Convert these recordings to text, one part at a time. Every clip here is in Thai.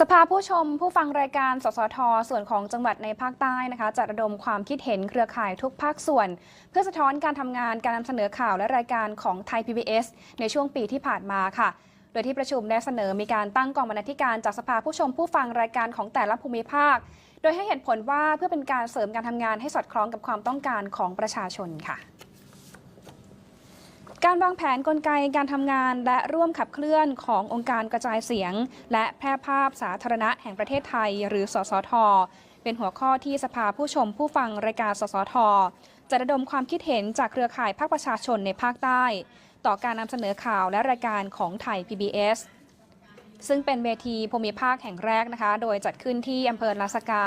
สภาผู้ชมผู้ฟังรายการ สสท ส่วนของจังหวัดในภาคใต้นะคะจะระดมความคิดเห็นเครือข่ายทุกภาคส่วน เพื่อสะท้อนการทำงานการนำเสนอข่าวและรายการของไทย PBS ในช่วงปีที่ผ่านมาค่ะ โดยที่ประชุมได้เสนอมีการตั้งกองบรรณาธิการจากสภาผู้ชมผู้ฟังรายการของแต่ละภูมิภาค โดยให้เหตุผลว่าเพื่อเป็นการเสริมการทำงานให้สอดคล้องกับความต้องการของประชาชนค่ะ การวางแผนกลไกการทำงานและร่วมขับเคลื่อนขององค์การกระจายเสียง และแพร่ภาพสาธารณะแห่งประเทศไทย หรือ สสท เป็นหัวข้อที่สภาผู้ชมผู้ฟังรายการ สสท จะระดมความคิดเห็นจากเครือข่ายภาคประชาชนในภาคใต้ ต่อการนำเสนอข่าวและรายการของไทย PBS ซึ่งเป็นเวทีภูมิภาคแห่งแรกนะคะ โดยจัดขึ้นที่อำเภอลาสกา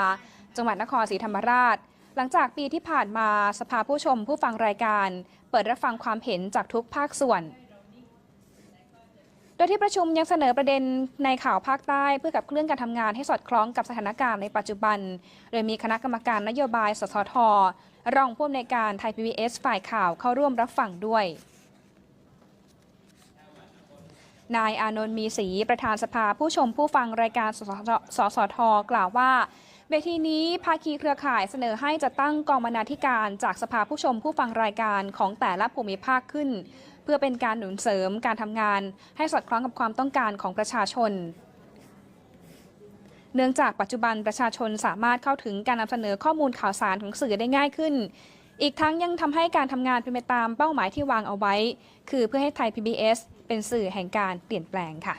จังหวัดนครศรีธรรมราช หลังจากปีที่ผ่านมาสภาผู้ชมผู้ฟังรายการ เปิดรับฟังความเห็นจากทุกภาคส่วน โดยที่ประชุมยังเสนอประเด็นในข่าวภาคใต้เพื่อกับเคลื่อนการทำงานให้สอดคล้องกับสถานการณ์ในปัจจุบัน โดยมีคณะกรรมการนโยบายสสทรองผู้อำนวยการไทย PBS ฝ่ายข่าวเข้าร่วมรับฟังด้วยนายอานนท์มีศรีประธานสภาผู้ชมผู้ฟังรายการสสทสสทกล่าวว่า เวทีนี้ภาคีเครือข่ายเสนอให้จะตั้งกองบรรณาธิการจากสภาผู้ชมผู้ฟังรายการของแต่ละภูมิภาคขึ้น เพื่อเป็นการหนุนเสริมการทำงาน ให้สอดคล้องกับความต้องการของประชาชนเนื่องจากปัจจุบันประชาชนสามารถเข้าถึงการนำเสนอข้อมูลข่าวสารของสื่อได้ง่ายขึ้น อีกทั้งยังทำให้การทำงานเป็นไปตามเป้าหมายที่วางเอาไว้ คือเพื่อให้ไทย PBS เป็นสื่อแห่งการเปลี่ยนแปลงค่ะ